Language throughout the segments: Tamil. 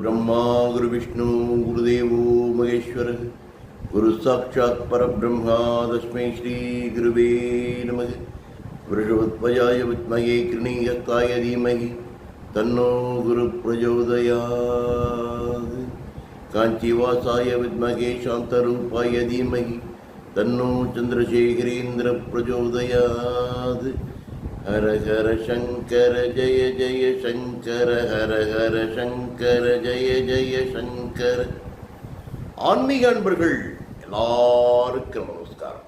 ब्रह्मा गुरुविष्णु गुरुदेवो महेश्वरः गुरुसाक्षात् परब्रह्मा तस्मै श्रीगुरुवे नमः वृषभध्वजाय विद्महे कृणीयस्ताय धीमहि तन्नो गुरुप्रचोदयात् काञ्चीवासाय विद्महे शान्तरूपाय धीमहि तन्नो चन्द्रशेखरेन्द्रप्रचोदयात् ஹர ஹர சங்கர ஜய ஜய சங்கர ஹர ஹர சங்கர ஜய ஜய சங்கர ஆன்மீக அன்பர்கள் எல்லாருக்கும் நமஸ்காரம்.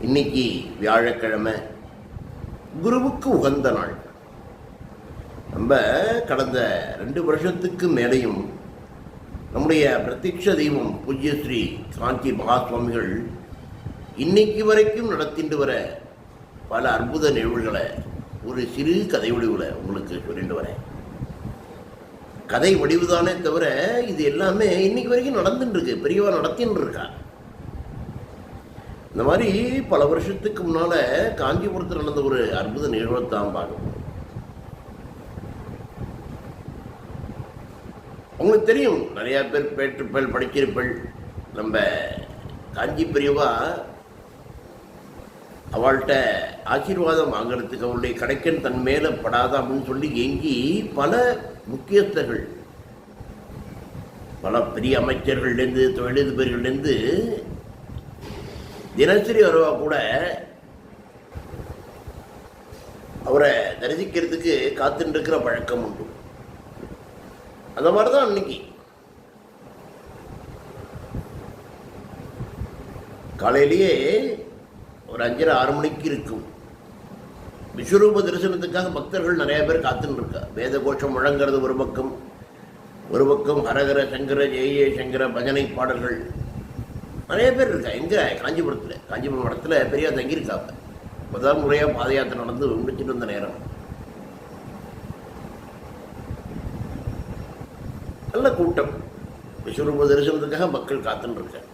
இன்னைக்கு வியாழக்கிழமை குருவுக்கு உகந்த நாள். நம்ம கடந்த ரெண்டு வருஷத்துக்கு மேலையும் நம்முடைய பிரத்யக்ஷ தெய்வம் பூஜ்ய ஸ்ரீ காஞ்சி மகாஸ்வாமிகள் இன்னைக்கு வரைக்கும் நடத்திட்டு வர பல அற்புத நிகழ்வுகளை ஒரு சிறு கதை வடிவில் உங்களுக்கு சொல்லிட்டு வரேன். கதை வடிவுதானே தவிர இது எல்லாமே இன்னைக்கு வரைக்கும் நடந்துட்டு இருக்கு பெரியவா நடத்தின்னு இருக்கா இந்த மாதிரி பல வருஷத்துக்கு முன்னால காஞ்சிபுரத்தில் நடந்த ஒரு அற்புத நிகழ்வை தான் பார்க்கணும் உங்களுக்கு தெரியும் நிறைய பேர் பேற்றுப்பல் படிக்கிறப்பள் நம்ம காஞ்சி பெரியவா அவள்கிட்ட ஆசீர்வாதம் வாங்குறதுக்கு அவருடைய கடைக்கன் தன் மேலே படாத அப்படின்னு சொல்லி எங்கி பல முக்கியஸ்தர்கள் பல பெரிய அமைச்சர்கள்லேருந்து தொழிலதிபர்கள்லேருந்து தினசரி வருவா கூட அவரை தரிசிக்கிறதுக்கு காத்துட்டு இருக்கிற பழக்கம் உண்டு. அந்த மாதிரி தான் அன்னைக்கு. காலையிலேயே ஒரு அஞ்சரை ஆறு மணிக்கு இருக்கும். விஸ்வரூப தரிசனத்துக்காக பக்தர்கள் நிறைய பேர் காத்துன்னு இருக்கா வேத கோஷம் முழங்கிறது ஒரு பக்கம் ஒரு பக்கம் ஹரஹர சங்கர ஜெய சங்கர பஜனை பாடல்கள். நிறைய பேர் இருக்கா? எங்கே? காஞ்சிபுரத்தில். காஞ்சிபுரம் இடத்துல பெரியா தங்கியிருக்காங்க. முதல் முறையாக பாத யாத்திரை நடந்து முடிச்சுட்டு வந்த நேரம். நல்ல கூட்டம். விஸ்வரூப தரிசனத்துக்காக மக்கள் காத்துன்னு இருக்காங்க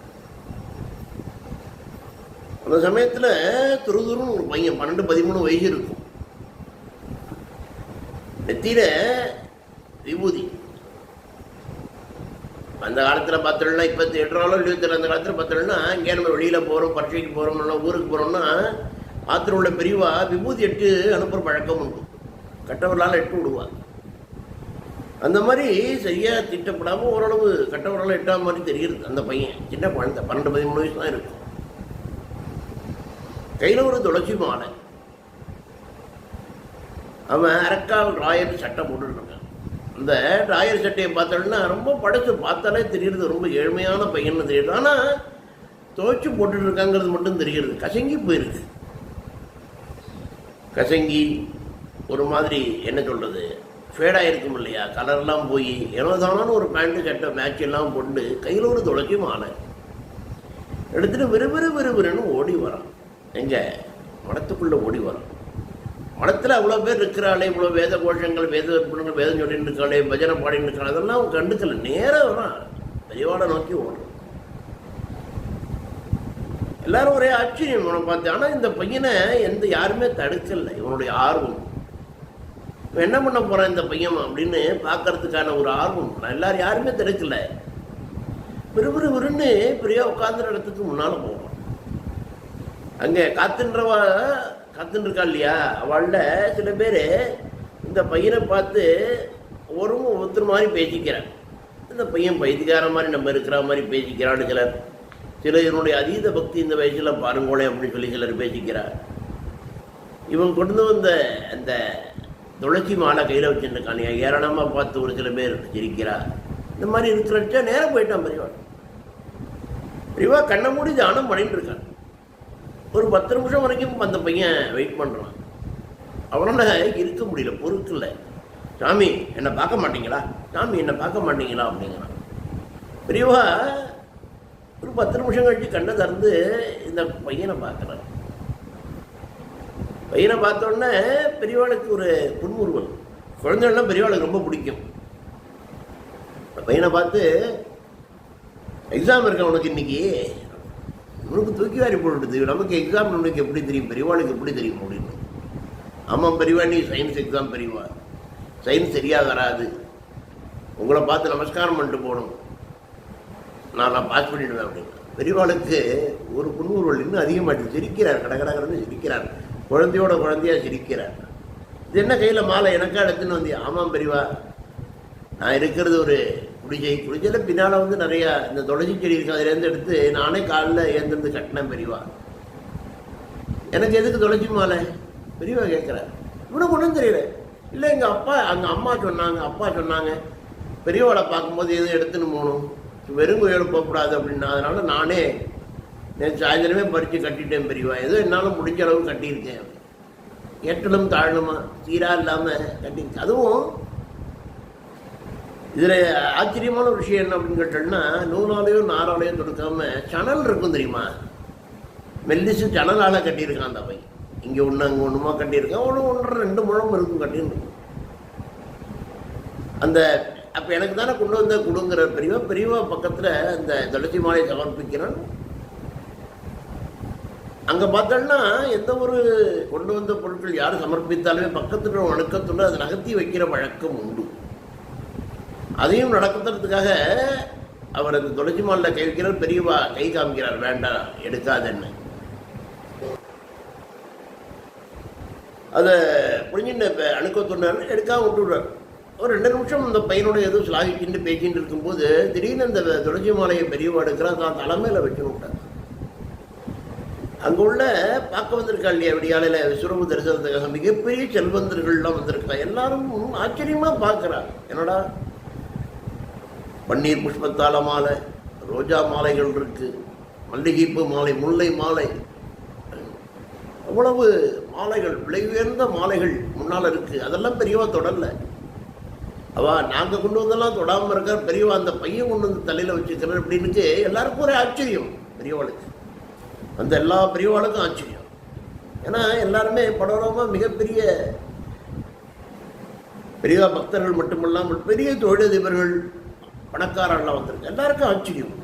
அந்த சமயத்தில் துருதுருன்னு ஒரு பையன் பன்னெண்டு பதிமூணு வயசு இருக்கும். நெத்தியில விபூதி. அந்த காலத்தில் பார்த்தோம்னா இப்போ எட்டுறாலும் எழுபத்தி அந்த காலத்தில் பார்த்தோம்னா இங்கே நம்ம வெளியில் போகிறோம் பரீட்சைக்கு போகிறோம்னா ஊருக்கு போகிறோம்னா ஆத்திரம் உள்ள பெரியவா விபூதி எட்டு அனுப்புகிற பழக்கம் உண்டு. கட்டவர்களால் எட்டு விடுவாங்க. அந்த மாதிரி சரியாக திட்டப்படாமல் ஓரளவு கட்டவர்களால் எட்டாம் மாதிரி தெரிகிறது அந்த பையன். சின்ன குழந்தை பன்னெண்டு பதிமூணு வயசு தான் இருக்கும் கையில் ஒரு துளசி மாலை. அவன் அரக்கால் ராயர் சட்டை போட்டுருக்கான் அந்த ராயர் சட்டையை பார்த்தோன்னா ரொம்ப படைச்சு பார்த்தாலே தெரியுது ரொம்ப ஏழ்மையான பையன் தெரியுது. ஆனால் துவைச்சு போட்டுட்டு இருக்காங்கிறது மட்டும் தெரிகிறது கசங்கி போயிருக்கு. கசங்கி ஒரு மாதிரி என்ன சொல்கிறது ஃபேடாக இருக்கும் இல்லையா? கலர்லாம் போய் ஏனோதானு ஒரு பேண்ட்டு சட்டை மேட்ச் எல்லாம் போட்டு கையில் ஒரு துளசி மாலை. எடுத்துகிட்டு விறுவிறு விறுவிறுன்னு ஓடி வரான். எங்க? மடத்துக்குள்ளே ஓடி வரும். மடத்தில் அவ்வளோ பேர் இருக்கிறாளே இவ்வளோ வேத கோஷங்கள் வேத விற்பனங்கள் வேதம் சொல்லிட்டு இருக்காளே பஜனை பாடிட்டு இருக்காள் அதெல்லாம் அவன் கண்டுக்கல. நேராக வரான். பெரியவாடை நோக்கி ஓடுறான். எல்லாரும் ஒரே ஆச்சரியம் இவனை பார்த்து. ஆனால் இந்த பையனை எந்த யாருமே தடுக்கலை. இவனுடைய ஆர்வம். என்ன பண்ண போறான் இந்த பையன் அப்படின்னு பார்க்கறதுக்கான ஒரு ஆர்வம். நான் எல்லாரும் யாருமே தடுக்கல. விறுவிறுவிறுன்னு பெரிய உட்காந்துற இடத்துக்கு முன்னால் போகும் அங்கே காத்துன்றவா காத்துன்னு இருக்கா இல்லையா அவள்ல சில பேர் இந்த பையனை பார்த்து ஒரு ஒருத்தர் மாதிரி பேசிக்கிறான் இந்த பையன் பைத்தியக்கார மாதிரி நம்ம இருக்கிற மாதிரி பேசிக்கிறான்னு சிலர். சிலர் இதனுடைய அதீத பக்தி இந்த வயசில் பாருங்கோளே அப்படின்னு சொல்லி சிலர் பேசிக்கிறார். இவன் கொண்டு வந்த அந்த துளசி மாலை கையில் வச்சுருக்கானே ஏராளமாக பார்த்து ஒரு சில பேர் சிரிக்கிறா இந்த மாதிரி இருக்கிறச்சா நேரம் போயிட்டான் பெரியவா பெரியவா கண்ணை மூடி தானம் பண்ணிட்டு இருக்கான். ஒரு பத்து நிமிஷம் வரைக்கும் அந்த பையன் வெயிட் பண்ணுறான் அவனால் இருக்க முடியல பொறுக்கல. சாமி என்னை பார்க்க மாட்டீங்களா? சாமி என்னை பார்க்க மாட்டீங்களா? அப்படிங்கிறான். பெரியவா ஒரு பத்து நிமிஷம் கழிச்சு கண்ணை திறந்து இந்த பையனை பார்க்குறாரு பையனை பார்த்தோன்னே பெரியவாளுக்கு ஒரு புன்முறுவல் குழந்தைகள்லாம் பெரியவாளுக்கு ரொம்ப பிடிக்கும். அந்த பையனை பார்த்து எக்ஸாம் இருக்க உனக்கு இன்னைக்கு? உனக்கு தூக்கி வாரி போட்டுடுது நமக்கு எக்ஸாம் உனக்கு எப்படி தெரியும்? பெரியவாளுக்கு எப்படி தெரியும் அப்படின்னு. ஆமாம் பெரியவா நீ சயின்ஸ் எக்ஸாம் பெரியவா. சயின்ஸ் சரியாக வராது. உங்களை பார்த்து நமஸ்காரம் பண்ணிட்டு போகணும். நான் நான் பாஸ் பண்ணிடுவேன் அப்படின்னு. பெரியவாளுக்கு ஒரு புன்முறுவல் இன்னும் அதிகமாட்டு சிரிக்கிறார் கடகடகடன்னு சிரிக்கிறார். குழந்தையோட குழந்தையாக சிரிக்கிறார். இது என்ன கையில் மாலை எனக்கா எடுத்துன்னு வந்தியா? ஆமாம் பெரியவா. நான் இருக்கிறது ஒரு குடிசை குடிசையில் பின்னால் வந்து நிறையா இந்த துளசி செடி இருக்குது அதுலேருந்து எடுத்து நானே காலில் ஏந்திருந்து கட்டினேன் பெரியவா. எனக்கு எதுக்கு துளசி மாலை? பெரியவா கேட்குறார். இவனுக்கு ஒன்றும் தெரியல. இல்லை எங்கள் அப்பா அங்கே அம்மா சொன்னாங்க அப்பா சொன்னாங்க. பெரியவாளை பார்க்கும்போது எதுவும் எடுத்துன்னு போகணும்? வெறும் கோயிலும் போகக்கூடாது அப்படின்னா அதனால நானே நேற்று சாயந்தரமே பறித்து கட்டிட்டேன் பெரியவா. ஏதோ என்னால் முடிஞ்ச அளவு கட்டியிருக்கேன். எட்டலும் தாழலுமா? சீராக இல்லாமல் கட்டியிருக்கேன். அதுவும் இதில் ஆச்சரியமான ஒரு விஷயம் என்ன அப்படின்னு கேட்டோம்னா நூலாலையோ நாராலையோ தொடுக்காம சணல் இருக்கும் தெரியுமா? மெல்லிசு சணலால் கட்டியிருக்கான் அந்த பை இங்கே ஒன்று அங்கே ஒன்றுமா கட்டியிருக்கான். ஒன்று ஒன்றரை ரெண்டு முழம் இருக்கும் கட்டின்னு அந்த அப்போ எனக்கு தானே கொண்டு வந்த கொடுங்கிற பெரியவா பெரியவா பக்கத்தில் அந்த துளசி மாலை சமர்ப்பிக்கிறான். அங்கே பார்த்தோம்னா எந்த ஒரு கொண்டு வந்த பொருட்கள் யார் சமர்ப்பித்தாலுமே பக்கத்தில் ஒரு அதை நகர்த்தி வைக்கிற வழக்கம் உண்டு. அதையும் நடக்கிறதுக்காக அவர் அந்த துளசி மாலில் கை வைக்கிறார் பெரியவா கை காமிக்கிறார். வேண்டாம் எடுக்காதன்னு. அதை புரிஞ்சுட்டு அணுக்கத்துண்டாரு எடுக்காம விட்டுவிடுறார் ஒரு ரெண்டு நிமிஷம் அந்த பையனோட ஏதோ சிலாகிக்கிட்டு பேசிட்டு இருக்கும்போது திடீர்னு அந்த துளசி மாலையை பெரியவா எடுக்கிறா தான் தலைமையில் வச்சு விட்டார். அங்கே உள்ள பார்க்க வந்திருக்கா இல்லையா விடியாலையில் விஸ்வரூப தரிசனத்துக்காக மிகப்பெரிய செல்வந்தர்கள்லாம் வந்திருக்கா எல்லாரும் ஆச்சரியமாக பார்க்குறா என்னடா பன்னீர் புஷ்பத்தால மாலை ரோஜா மாலைகள் இருக்குது மல்லிகைப்பூ மாலை முல்லை மாலை. அவ்வளவு மாலைகள் விலை உயர்ந்த மாலைகள் முன்னால் இருக்குது அதெல்லாம் பெரியவா தொடரல அவா நாங்கள் கொண்டு வந்தெல்லாம் தொடாமல் இருக்கார். பெரியவா அந்த பையன் கொண்டு வந்து தலையில் வச்சுக்கிறேன் அப்படின்னு எல்லாருக்கும் ஒரே ஆச்சரியம் பெரியவாளுக்கு. அந்த எல்லா பெரியவாளுக்கும் ஆச்சரியம். ஏன்னா எல்லாருமே படோரமாக மிகப்பெரிய பெரியவா பக்தர்கள் மட்டுமல்லாமல் பெரிய தொழிலதிபர்கள் பணக்காரன்லாம் வந்திருக்கு. எல்லாருக்கும் ஆச்சரியம்.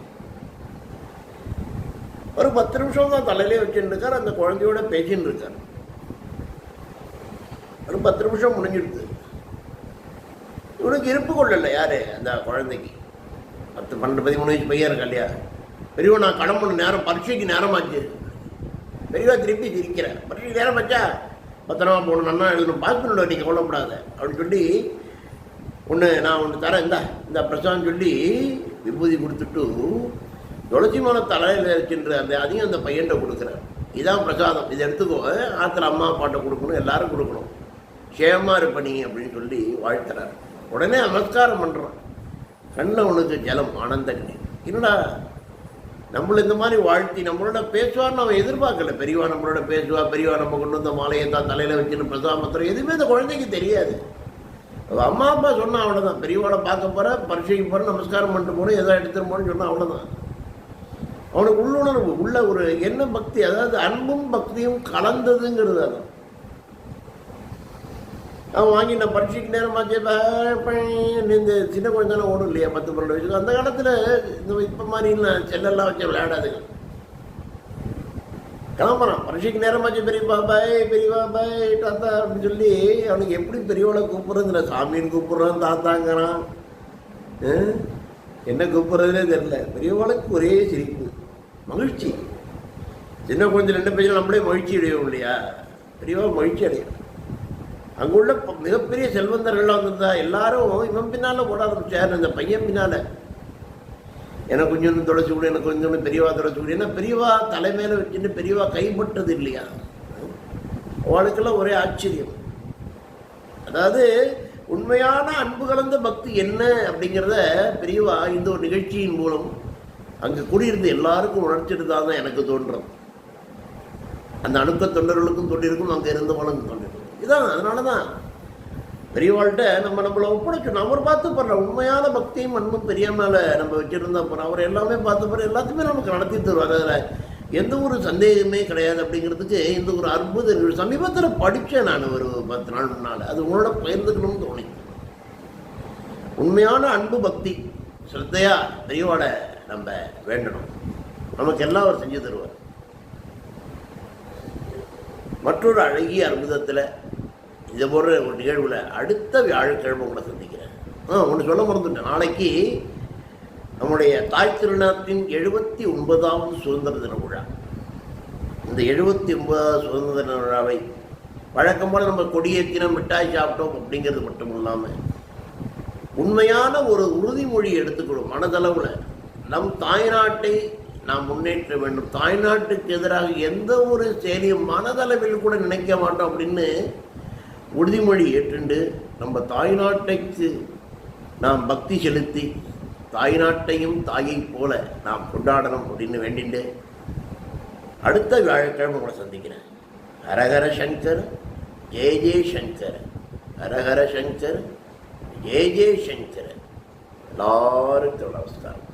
ஒரு பத்து நிமிஷம் தான் தலையிலே வச்சுட்டு இருக்கார் அந்த குழந்தையோட பேசின்னு இருக்கார் ஒரு பத்து நிமிஷம் முடிஞ்சிடுது. இவனுக்கு இருப்பு கொள்ளல யாரு அந்த குழந்தைக்கு. பத்து பன்னெண்டு பதிமூணு வயசு பையன் இருக்கா இல்லையா? பெரியவா நான் கிளம்பணும் நேரம் பரீட்சைக்கு நேரமாச்சு. பெரியவா திருப்பி சிரிக்கிறேன். பரீட்சைக்கு நேரம் ஆச்சா? பத்திரமா போகணும் நல்லா எழுதணும்? பார்க்கணும் நீங்கள் கவலைப்படாத. அப்படின்னு சொல்லி ஒன்று நான் ஒன்று தரேன் இந்தா இந்த பிரசாதம் சொல்லி விபூதி கொடுத்துட்டு துளசி மலை தலையில் இருக்கின்ற அந்த அதையும் அந்த பையன்கிட்ட கொடுக்குறேன் இதான் பிரசாதம். இதை எடுத்துக்கோ. ஆற்றுல அம்மா பாட்டை கொடுக்கணும் எல்லாரும் கொடுக்கணும். க்ஷேமா இருப்ப நீ அப்படின்னு சொல்லி வாழ்த்துறார். உடனே நமஸ்காரம் பண்ணுறான் கண்ணில் உனக்கு ஜலம் ஆனந்த கண்ணீர் என்னடா நம்மள இந்த மாதிரி வாழ்த்தி நம்மளோட பேசுவார்னு அவன் எதிர்பார்க்கல. பெரியவா நம்மளோட பேசுவா பெரியவா நம்ம கொண்டு வந்த மாலையை தான் தலையில் வச்சுன்னு பிரசாமத்திரம் எதுவுமே அந்த குழந்தைக்கு தெரியாது. அம்மா அப்பா சொன்னால் அவ்வளோதான் பெரியவாளை பார்க்க போற பரீட்சைக்கு போகிறேன் நமஸ்காரம் பண்ணிட்டு போகிறோம் எதாவது எடுத்துகிட்டு போகணும்னு சொன்னால் அவ்வளோதான் அவனுக்கு உள்ளுணர்வு உள்ள ஒரு என்ன பக்தி அதாவது அன்பும் பக்தியும் கலந்ததுங்கிறது அதான் அவன் வாங்கின நான் பரீட்சைக்கு நேரமாச்சு இந்த சின்ன குழந்தைலாம் ஓடும் இல்லையா பத்து பன்னெண்டு வயசுக்கு. அந்த காலத்தில் இந்த இப்போ மாதிரிலாம் செல்லெல்லாம் வச்சு விளையாடாதுங்க. கிளம்புறான் பரீட்சைக்கு நேரமாச்சு பெரியப்பா பாய் பெரியவா பாய் தாத்தா அப்படின்னு சொல்லி அவனுக்கு எப்படி பெரியவளை கூப்பிட்றதுல சாமின்னு கூப்பிட்றான் தாத்தாங்கிறான். என்ன கூப்பிட்றதுனே தெரில பெரியவளுக்கு ஒரே சிரிப்பு. மகிழ்ச்சி. சின்ன குழந்தை ரெண்டு பேரும் நம்மளே மகிழ்ச்சி அடையும் இல்லையா? பெரியவா மகிழ்ச்சி அடையும். அங்குள்ள மிகப்பெரிய செல்வந்தர்கள்லாம் வந்திருந்தா எல்லாரும் இவன் பின்னால் ஓட ஆரம்பிச்சார். இந்த பையன் பின்னால். எனக்கு கொஞ்சம் துடைச்சி விடு எனக்கு கொஞ்சம் பெரியவா துடைச்சி விடு ஏன்னா பெரியவா தலைமையில் வச்சுட்டு பெரியவா கைப்பட்டது இல்லையா? அவளுக்கெல்லாம் ஒரே ஆச்சரியம். அதாவது உண்மையான அன்பு கலந்த பக்தி என்ன அப்படிங்கிறத பெரியவா இந்த ஒரு நிகழ்ச்சியின் மூலம் அங்கே கூடியிருந்த எல்லாருக்கும் உணர்ச்சிட்டு தான் எனக்கு தோன்றும். அந்த அணுக்க தொண்டர்களுக்கும் தொண்டிருக்கும் அங்கே இருந்தவனுக்கும் தொண்டிருக்கும் இதான் அதனால தான் பெரியவாள்கிட்ட நம்ம நம்மளை ஒப்படைச்சோம் அவர் பார்த்து போடுற உண்மையான பக்தியும் அன்பும் பெரிய மேலே நம்ம வச்சிருந்தா போகிறோம் அவர் எல்லாமே பார்த்து போகிற எல்லாத்தையுமே நமக்கு நடத்தி தருவார் அதில். எந்த ஒரு சந்தேகமே கிடையாது அப்படிங்கிறதுக்கு இந்த ஒரு அற்புத சமீபத்தில் படித்தேன் நான் ஒரு பத்து நாள் முன்னால். அது உங்களோட பகிர்ந்துக்கணும்னு தோணி. உண்மையான அன்பு பக்தி ஸ்ரத்தையா பெரியவாட நம்ம வேண்டணும். நமக்கு எல்லாம் அவர் செஞ்சு தருவார். மற்றொரு அழகிய அற்புதத்தில் இதை போன்ற ஒரு நிகழ்வில் அடுத்த வியாழக்கிழமை கூட சந்திக்கிறேன். ஆ ஒன்று சொல்ல மறந்துட்டேன். நாளைக்கு நம்முடைய தாய் திருநாட்டின் எழுபத்தி ஒன்பதாவது சுதந்திர தின விழா. இந்த எழுபத்தி ஒன்பதாவது சுதந்திர தின விழாவை வழக்கம் போல் நம்ம கொடியேற்றினோம் மிட்டாய் சாப்பிட்டோம் அப்படிங்கிறது மட்டும் இல்லாமல் உண்மையான ஒரு உறுதிமொழி எடுத்துக்கணும் மனதளவில். நம் தாய்நாட்டை நாம் முன்னேற்ற வேண்டும். தாய்நாட்டுக்கு எதிராக எந்த ஒரு செயலியும் மனதளவில் கூட நினைக்க மாட்டோம் அப்படின்னு உறுதிமொழி ஏற்றுண்டு நம்ம தாய்நாட்டைக்கு நாம் பக்தி செலுத்தி தாய்நாட்டையும் தாயைப் போல நாம் கொண்டாடணும் அப்படின்னு வேண்டிண்டு அடுத்த வியாழக்கிழமை உங்களை சந்திக்கிறேன். ஹரஹர சங்கர் ஜெய ஜெய சங்கர் ஹரஹர சங்கர் ஜெய ஜெய சங்கர். எல்லாருக்கும் நமஸ்காரம்.